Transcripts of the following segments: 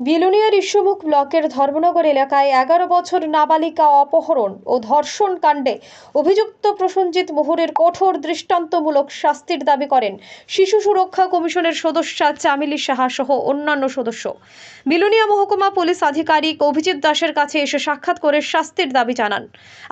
বিলুনিয়ার ইস্যুমুখ ব্লকের ধর্মনগর এলাকায় এগারো বছর নাবালিকা অপহরণ ও ধর্ষণ কাণ্ডে অভিযুক্ত প্রসঞ্জিৎ মোহরের কঠোর দৃষ্টান্তমূলক শাস্তির দাবি করেন শিশু সুরক্ষা কমিশনের সদস্যা চামিলি সাহা সহ অন্যান্য সদস্য। বিলুনিয়া মহকুমা পুলিশ আধিকারিক অভিজিৎ দাসের কাছে এসে সাক্ষাৎ করে শাস্তির দাবি জানান।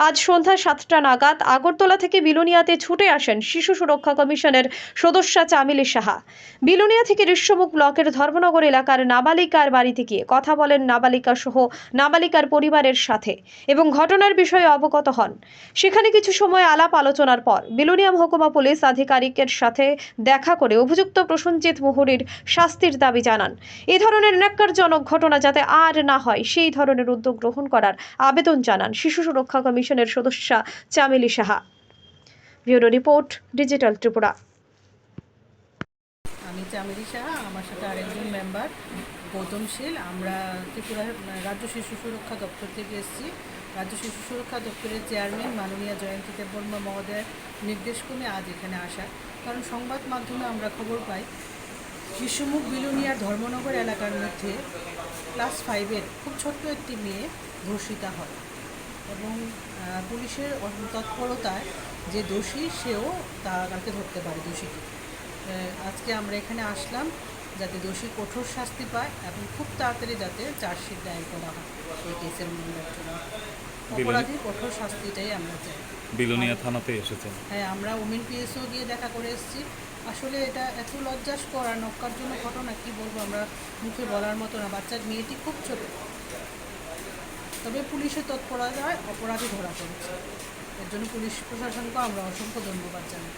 আজ সন্ধ্যা সাতটা নাগাদ আগরতলা থেকে বিলুনিয়াতে ছুটে আসেন শিশু সুরক্ষা কমিশনের সদস্যা চামিলি সাহা। বিলুনিয়া থেকে ঋষ্যমুখ ব্লকের ধর্মনগর এলাকার নাবালিকার বাড়িতে গিয়ে কথা বলেন নাবালিকা সহ নাবালিকার পরিবারের সাথে এবং ঘটনার বিষয়ে অবগত হন। সেখানে কিছু সময় আলাপ আলোচনার পর বিলুনিয়া মহকুমা পুলিশ আধিকারিকের সাথে দেখা করে অভিযুক্ত প্রসঞ্জিৎ মুহুরীর শাস্তির দাবি জানান। এ ধরনের ন্যাক্কারজনক ঘটনা যাতে আর না হয়, সেই ধরনের উদ্যোগ গ্রহণ করার আবেদন জানান শিশু সুরক্ষা কমিশনের সদস্যা Chameli Saha. Bureau report, digital Tripura. আমি চামেরি সাহা আমার সাথে আরেকজন মেম্বার গৌতম শীল। আমরা ত্রিপুরা রাজ্য শিশু সুরক্ষা দপ্তর থেকে এসেছি। রাজ্য শিশু সুরক্ষা দপ্তরের চেয়ারম্যান মাননীয় জয়ন্তী দেববর্মা মহোদয়ের নির্দেশক্রমে আজ এখানে আসা। কারণ সংবাদ মাধ্যমে আমরা খবর পাই, শিশুমুখ বিলুনিয়ার ধর্মনগর এলাকার মধ্যে ক্লাস ফাইভের খুব ছোট্ট একটি মেয়ে ধর্ষিতা হয় এবং পুলিশের তৎপরতায় যে দোষী, সেও তাকে ধরতে পারে দোষীকে। আজকে আমরা এখানে আসলাম যাতে দোষী কঠোর শাস্তি পায় এবং খুব তাড়াতাড়ি যাতে চার্জশিট দায়ের করা হয় এই কেসের মামলার জন্য। অপরাধীর কঠোর শাস্তিটাই আমরা চাই। বিলোনিয়া থানাতে এসেছেন। হ্যাঁ আমরা ওমেন পিএসও গিয়ে দেখা করে এসেছি। আসলে এটা এত লজ্জাস করা নক্কার জন্য ঘটনা কি বলব আমরা মুখে বলার মতো না। বাচ্চার মেয়েটি খুব ছোট। তবে পুলিশের তৎপরতায় অপরাধী ধরা পড়েছে। এর জন্য পুলিশ প্রশাসনকে আমরা অসংখ্য ধন্যবাদ জানাই।